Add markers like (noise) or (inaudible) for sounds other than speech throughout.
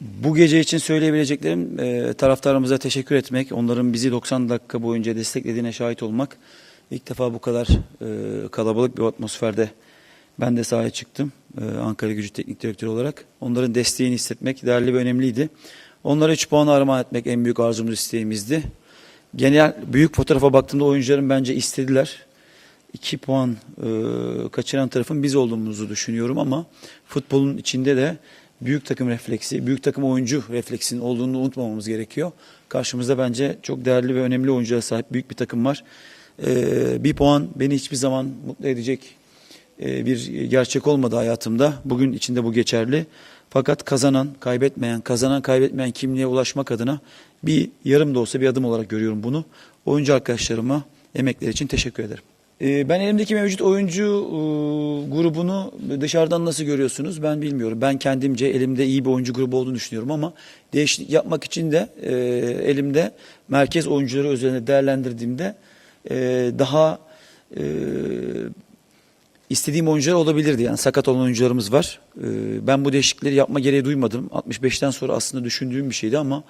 Bu gece için söyleyebileceklerim e, taraftarımıza teşekkür etmek, onların bizi 90 dakika boyunca desteklediğine şahit olmak. İlk defa bu kadar e, kalabalık bir atmosferde ben de sahaya çıktım e, Ankara Gücü Teknik Direktörü olarak. Onların desteğini hissetmek değerli ve önemliydi. Onlara 3 puanı armağan etmek en büyük arzumuz isteğimizdi. Genel büyük fotoğrafa baktığımda oyuncuların bence istediler. 2 puan e, kaçıran tarafın biz olduğumuzu düşünüyorum ama futbolun içinde de büyük takım refleksi, büyük takım oyuncu refleksinin olduğunu unutmamamız gerekiyor. Karşımızda bence çok değerli ve önemli oyunculara sahip büyük bir takım var. E, bir puan beni hiçbir zaman mutlu edecek e, bir gerçek olmadı hayatımda. Bugün içinde bu geçerli. Fakat kazanan, kaybetmeyen, kazanan, kaybetmeyen kimliğe ulaşmak adına bir yarım da olsa bir adım olarak görüyorum bunu. Oyuncu arkadaşlarıma emekleri için teşekkür ederim. Ee, Ben elimdeki mevcut oyuncu e, grubunu dışarıdan nasıl görüyorsunuz ben bilmiyorum. Ben kendimce elimde iyi bir oyuncu grubu olduğunu düşünüyorum ama değişiklik yapmak için de e, elimde merkez oyuncuları üzerine değerlendirdiğimde e, daha istediğim oyuncular olabilirdi. Yani sakat olan oyuncularımız var. Ben bu değişiklikleri yapma gereği duymadım. 65'ten sonra aslında düşündüğüm bir şeydi ama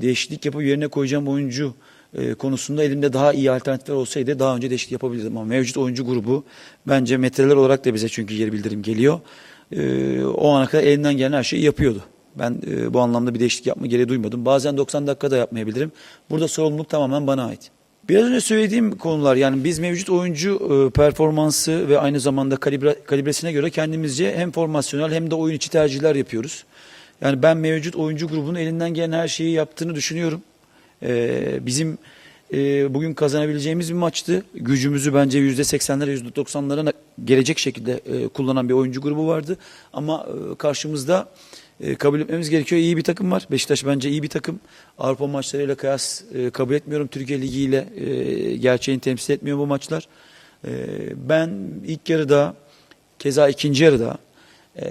değişiklik yapıp yerine koyacağım oyuncu e, konusunda elimde daha iyi alternatifler olsaydı daha önce değişiklik yapabilirdim. Ama mevcut oyuncu grubu bence metreler olarak da bize çünkü geri bildirim geliyor. Ee, O ana kadar elinden gelen her şeyi yapıyordu. Ben e, bu anlamda bir değişiklik yapma gereği duymadım. Bazen 90 dakikada yapmayabilirim. Burada sorumluluk tamamen bana ait. Biraz önce söylediğim konular yani biz mevcut oyuncu e, performansı ve aynı zamanda kalibre, kalibresine göre kendimizce hem formasyonel hem de oyun içi tercihler yapıyoruz. Yani ben mevcut oyuncu grubunun elinden gelen her şeyi yaptığını düşünüyorum. E, bizim e, bugün kazanabileceğimiz bir maçtı. Gücümüzü bence %80'lere %90'lara gelecek şekilde e, kullanan bir oyuncu grubu vardı. Ama e, karşımızda e, kabul etmemiz gerekiyor. İyi bir takım var. Beşiktaş bence iyi bir takım. Avrupa maçlarıyla kıyas e, kabul etmiyorum. Türkiye Ligi ile e, gerçeğini temsil etmiyor bu maçlar. E, ben ilk yarıda keza ikinci yarıda e,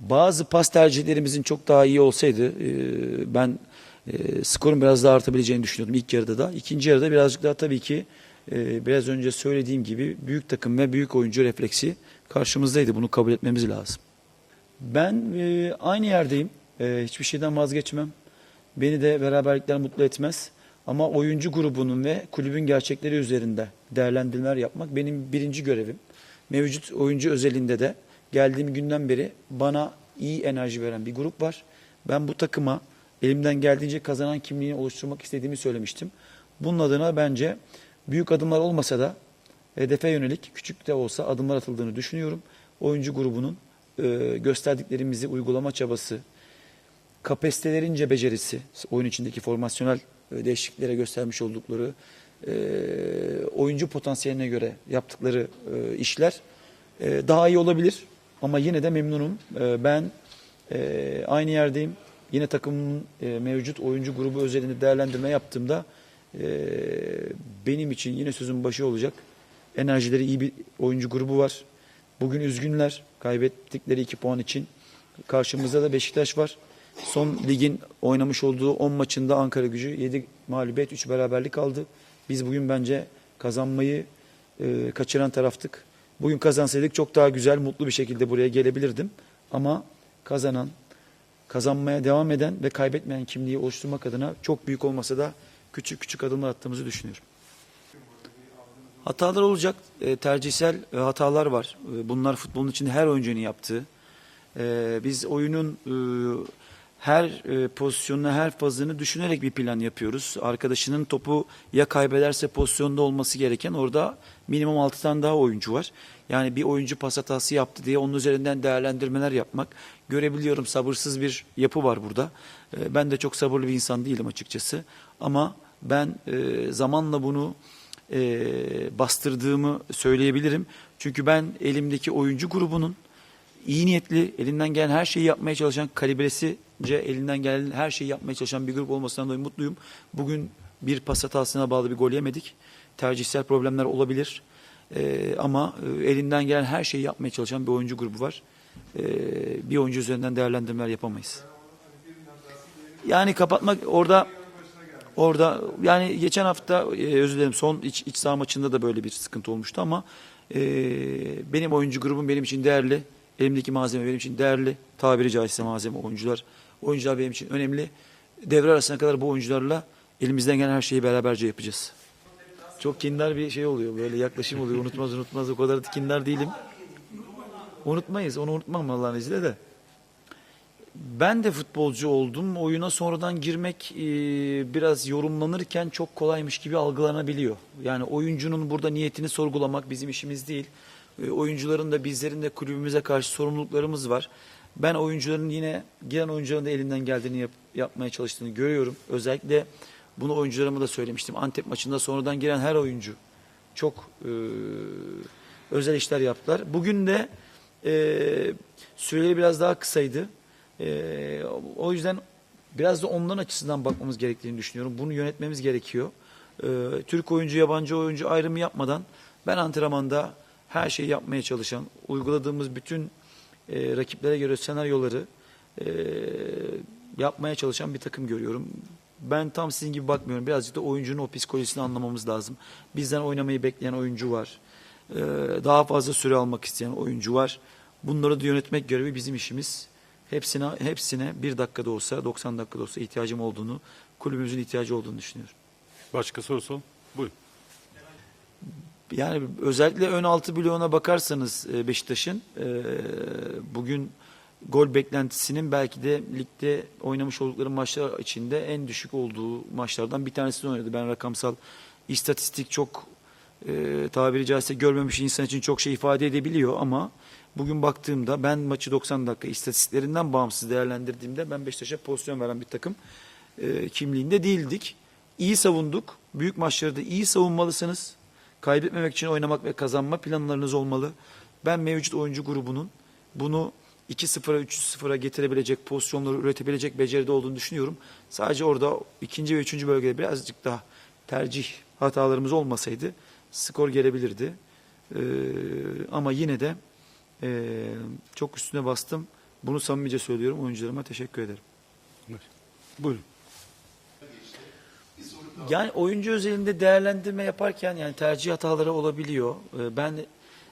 bazı pas tercihlerimizin çok daha iyi olsaydı e, ben e, skorun biraz daha artabileceğini düşünüyordum ilk yarıda da. İkinci yarıda birazcık daha tabii ki e, biraz önce söylediğim gibi büyük takım ve büyük oyuncu refleksi karşımızdaydı. Bunu kabul etmemiz lazım. Ben e, aynı yerdeyim. E, hiçbir şeyden vazgeçmem. Beni de beraberlikler mutlu etmez. Ama oyuncu grubunun ve kulübün gerçekleri üzerinde değerlendirmeler yapmak benim birinci görevim. Mevcut oyuncu özelinde de geldiğim günden beri bana iyi enerji veren bir grup var. Ben bu takıma elimden geldiğince kazanan kimliğini oluşturmak istediğimi söylemiştim. Bunun adına bence büyük adımlar olmasa da hedefe yönelik küçük de olsa adımlar atıldığını düşünüyorum. Oyuncu grubunun e, gösterdiklerimizi uygulama çabası, kapasitelerince becerisi, oyun içindeki formasyonel e, değişikliklere göstermiş oldukları, e, oyuncu potansiyeline göre yaptıkları e, işler e, daha iyi olabilir. Ama yine de memnunum. E, ben e, aynı yerdeyim. Yine takımın e, mevcut oyuncu grubu özelinde değerlendirme yaptığımda e, benim için yine sözün başı olacak. Enerjileri iyi bir oyuncu grubu var. Bugün üzgünler kaybettikleri 2 puan için. Karşımızda da Beşiktaş var. Son ligin oynamış olduğu 10 maçında Ankara gücü 7 mağlubiyet 3 beraberlik aldı. Biz bugün bence kazanmayı e, kaçıran taraftık. Bugün kazansaydık çok daha güzel, mutlu bir şekilde buraya gelebilirdim. Ama kazanan, kazanmaya devam eden ve kaybetmeyen kimliği oluşturmak adına çok büyük olmasa da küçük küçük adımlar attığımızı düşünüyorum. Hatalar olacak, e, tercihsel e, hatalar var. E, bunlar futbolun içinde her oyuncunun yaptığı. E, biz oyunun e, her e, pozisyonunu, her fazını düşünerek bir plan yapıyoruz. Arkadaşının topu ya kaybederse pozisyonda olması gereken orada minimum 6 tane daha oyuncu var. Yani bir oyuncu pas hatası yaptı diye onun üzerinden değerlendirmeler yapmak. Görebiliyorum sabırsız bir yapı var burada. E, ben de çok sabırlı bir insan değilim açıkçası. Ama ben e, zamanla bunu e, bastırdığımı söyleyebilirim. Çünkü ben elimdeki oyuncu grubunun iyi niyetli, elinden gelen her şeyi yapmaya çalışan, kalibresince elinden gelen her şeyi yapmaya çalışan bir grup olmasından dolayı mutluyum. Bugün bir pas hatasına bağlı bir gol yemedik. Tercihsel problemler olabilir. E, ama e, elinden gelen her şeyi yapmaya çalışan bir oyuncu grubu var. E, bir oyuncu üzerinden değerlendirmeler yapamayız. Yani kapatmak orada Orada yani geçen hafta e, özür dilerim son iç, iç saha maçında da böyle bir sıkıntı olmuştu ama e, benim oyuncu grubum benim için değerli. Elimdeki malzeme benim için değerli. Tabiri caizse malzeme oyuncular. Oyuncular benim için önemli. Devre arasına kadar bu oyuncularla elimizden gelen her şeyi beraberce yapacağız. Çok kindar bir şey oluyor. Böyle yaklaşım oluyor. Unutmaz unutmaz. O kadar da kindar değilim. Unutmayız. Onu unutmam Allah'ın izniyle de. Ben de futbolcu oldum. Oyuna sonradan girmek e, biraz yorumlanırken çok kolaymış gibi algılanabiliyor. Yani oyuncunun burada niyetini sorgulamak bizim işimiz değil. E, oyuncuların da bizlerin de kulübümüze karşı sorumluluklarımız var. Ben oyuncuların yine giren oyuncuların da elinden geldiğini yap- yapmaya çalıştığını görüyorum. Özellikle bunu oyuncularıma da söylemiştim. Antep maçında sonradan giren her oyuncu çok e, özel işler yaptılar. Bugün de e, süreleri biraz daha kısaydı. E, o yüzden biraz da onların açısından bakmamız gerektiğini düşünüyorum. Bunu yönetmemiz gerekiyor. E, Türk oyuncu, yabancı oyuncu ayrımı yapmadan ben antrenmanda her şeyi yapmaya çalışan, uyguladığımız bütün e, rakiplere göre senaryoları e, yapmaya çalışan bir takım görüyorum. Ben tam sizin gibi bakmıyorum. Birazcık da oyuncunun o psikolojisini anlamamız lazım. Bizden oynamayı bekleyen oyuncu var. Ee, daha fazla süre almak isteyen oyuncu var. Bunları da yönetmek görevi bizim işimiz. Hepsine hepsine bir dakikada olsa, 90 dakikada olsa ihtiyacım olduğunu, kulübümüzün ihtiyacı olduğunu düşünüyorum. Başka sorusu? Buyurun. Yani özellikle ön altı bloğuna bakarsanız e, Beşiktaş'ın e, bugün gol beklentisinin belki de ligde oynamış oldukları maçlar içinde en düşük olduğu maçlardan bir tanesini oynadı. Ben rakamsal istatistik çok e, tabiri caizse görmemiş insan için çok şey ifade edebiliyor ama bugün baktığımda ben maçı 90 dakika istatistiklerinden bağımsız değerlendirdiğimde ben Beşiktaş'a pozisyon veren bir takım kimliğinde değildik. İyi savunduk. Büyük maçları da iyi savunmalısınız. Kaybetmemek için oynamak ve kazanma planlarınız olmalı. Ben mevcut oyuncu grubunun bunu 2-0'a 3-0'a getirebilecek, pozisyonları üretebilecek beceride olduğunu düşünüyorum. Sadece orada ikinci ve üçüncü bölgede birazcık daha tercih hatalarımız olmasaydı skor gelebilirdi. Ee, ama yine de e, çok üstüne bastım. Bunu samimice söylüyorum. Oyuncularıma teşekkür ederim. Buyurun. Yani oyuncu özelinde değerlendirme yaparken yani tercih hataları olabiliyor. Ee, Ben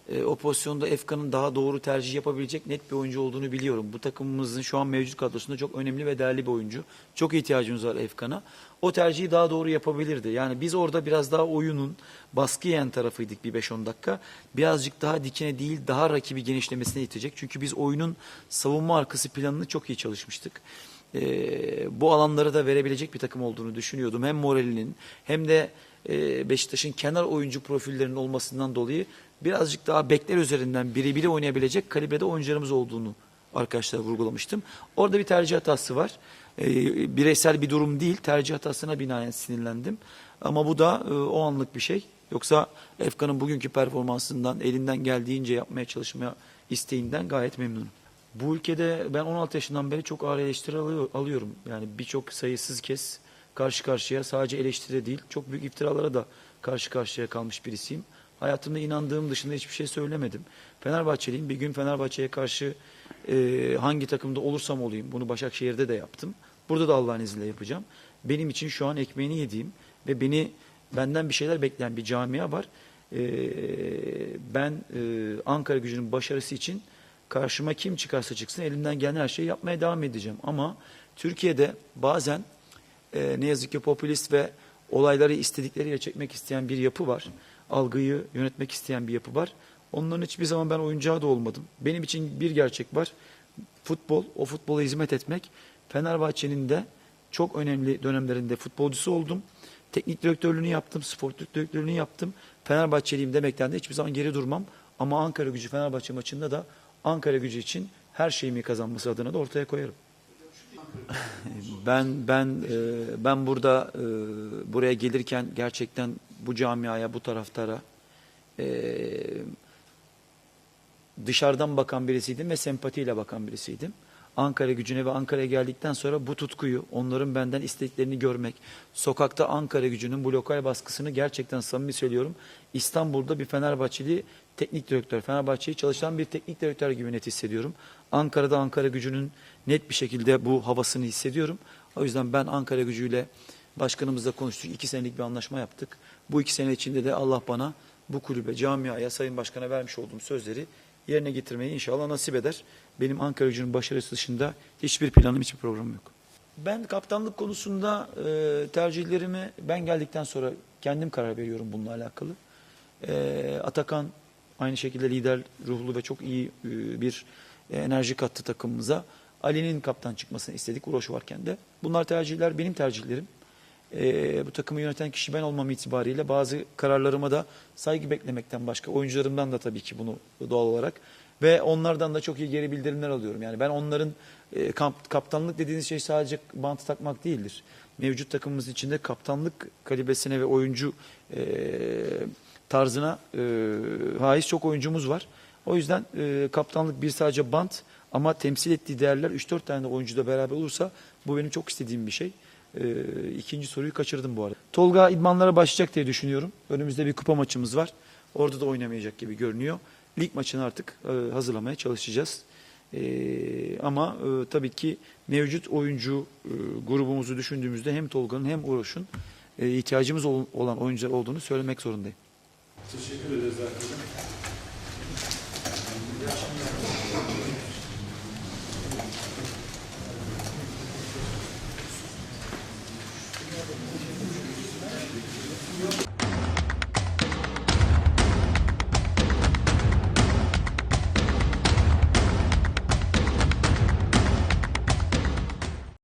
e, o pozisyonda Efkan'ın daha doğru tercih yapabilecek net bir oyuncu olduğunu biliyorum. Bu takımımızın şu an mevcut kadrosunda çok önemli ve değerli bir oyuncu. Çok ihtiyacımız var Efkan'a. O tercihi daha doğru yapabilirdi. Yani biz orada biraz daha oyunun baskı yiyen tarafıydık bir 5-10 dakika. Birazcık daha dikine değil daha rakibi genişlemesine itecek. Çünkü biz oyunun savunma arkası planını çok iyi çalışmıştık e, bu alanları da verebilecek bir takım olduğunu düşünüyordum. Hem moralinin hem de e, Beşiktaş'ın kenar oyuncu profillerinin olmasından dolayı birazcık daha bekler üzerinden biri biri oynayabilecek kalibrede oyuncularımız olduğunu arkadaşlar vurgulamıştım. Orada bir tercih hatası var. E, bireysel bir durum değil. Tercih hatasına binaen sinirlendim. Ama bu da e, o anlık bir şey. Yoksa Efkan'ın bugünkü performansından elinden geldiğince yapmaya çalışmaya isteğinden gayet memnunum. Bu ülkede ben 16 yaşından beri çok ağır eleştiri alıyor- alıyorum. Yani birçok sayısız kez karşı karşıya sadece eleştiri değil çok büyük iftiralara da karşı karşıya kalmış birisiyim. Hayatımda inandığım dışında hiçbir şey söylemedim. Fenerbahçeliyim. Bir gün Fenerbahçe'ye karşı e, hangi takımda olursam olayım bunu Başakşehir'de de yaptım. Burada da Allah'ın izniyle yapacağım. Benim için şu an ekmeğini yediğim ve beni benden bir şeyler bekleyen bir camia var. E, ben e, Ankara gücünün başarısı için karşıma kim çıkarsa çıksın elimden gelen her şeyi yapmaya devam edeceğim. Ama Türkiye'de bazen e, ne yazık ki popülist ve olayları istedikleriyle çekmek isteyen bir yapı var. Algıyı yönetmek isteyen bir yapı var. Onların hiçbir zaman ben oyuncağı da olmadım. Benim için bir gerçek var. Futbol, o futbola hizmet etmek. Fenerbahçe'nin de çok önemli dönemlerinde futbolcusu oldum. Teknik direktörlüğünü yaptım, spor direktörlüğünü yaptım. Fenerbahçeliyim demekten de hiçbir zaman geri durmam. Ama Ankara gücü Fenerbahçe maçında da Ankara gücü için her şeyimi kazanması adına da ortaya koyarım. (laughs) Ben ben e, ben burada e, buraya gelirken gerçekten bu camiaya, bu taraftara e, dışarıdan bakan birisiydim ve sempatiyle bakan birisiydim. Ankara gücüne ve Ankara'ya geldikten sonra bu tutkuyu, onların benden isteklerini görmek, sokakta Ankara gücünün bu lokal baskısını gerçekten samimi söylüyorum. İstanbul'da bir Fenerbahçeli teknik direktör, Fenerbahçe'yi çalışan bir teknik direktör gibi net hissediyorum. Ankara'da Ankara gücünün net bir şekilde bu havasını hissediyorum. O yüzden ben Ankara gücüyle başkanımızla konuştuk. iki senelik bir anlaşma yaptık. Bu iki sene içinde de Allah bana bu kulübe, camiaya, Sayın Başkan'a vermiş olduğum sözleri yerine getirmeyi inşallah nasip eder. Benim Ankara gücünün başarısı dışında hiçbir planım, hiçbir programım yok. Ben kaptanlık konusunda e, tercihlerimi ben geldikten sonra kendim karar veriyorum bununla alakalı. E, Atakan aynı şekilde lider ruhlu ve çok iyi e, bir enerji kattı takımımıza. Ali'nin kaptan çıkmasını istedik Uroş varken de. Bunlar tercihler benim tercihlerim. E, bu takımı yöneten kişi ben olmam itibariyle bazı kararlarıma da saygı beklemekten başka oyuncularımdan da tabii ki bunu doğal olarak ve onlardan da çok iyi geri bildirimler alıyorum. Yani ben onların e, kamp, kaptanlık dediğiniz şey sadece bantı takmak değildir. Mevcut takımımız içinde kaptanlık kalibresine ve oyuncu e, tarzına e, haiz çok oyuncumuz var. O yüzden e, kaptanlık bir sadece bant ama temsil ettiği değerler 3-4 tane de oyuncu da beraber olursa bu benim çok istediğim bir şey. E, ikinci soruyu kaçırdım bu arada. Tolga idmanlara başlayacak diye düşünüyorum. Önümüzde bir kupa maçımız var. Orada da oynamayacak gibi görünüyor. Lig maçını artık e, hazırlamaya çalışacağız. E, ama e, tabii ki mevcut oyuncu e, grubumuzu düşündüğümüzde hem Tolga'nın hem Uroş'un e, ihtiyacımız ol- olan oyuncular olduğunu söylemek zorundayım. Teşekkür ederiz arkadaşlar.